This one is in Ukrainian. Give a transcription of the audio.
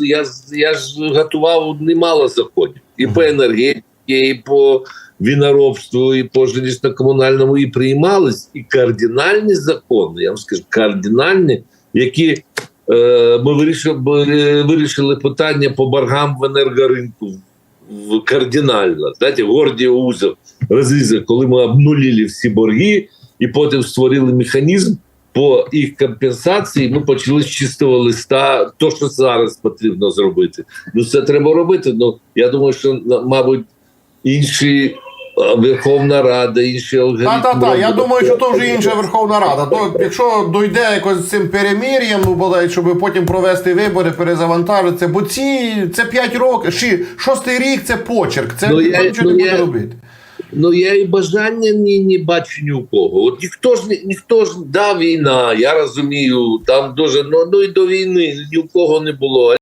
я, я ж готував немало законів. І по енергетиці, і по віноробству, і по жилищно-комунальному, і приймались, і кардинальні закони, я вам скажу, кардинальні, які е, ми вирішили, вирішили питання по боргам в енергоринку кардинально. Знаєте, горді узел розрізав, коли ми обнулили всі борги і потім створили механізм по їх компенсації. Ми почали з чистого листа, то, що зараз потрібно зробити. Ну, це треба робити. Ну, я думаю, що, мабуть, інші Верховна Рада, інші алгоритми. Та, та, та. Я думаю, що то вже інша Верховна Рада. То якщо дойде якось з цим перемір'ям, ну бодай, щоб потім провести вибори, перезавантажитися, бо ці це 5 років, шостий рік це почерк. Це Ну, я- нічого ну, не буде я- робити. Ну я і бажання ні, не бачу ні у кого. От ніхто ж ніхто ж да, війна, я розумію, там дуже ну, ну і до війни ні у кого не було.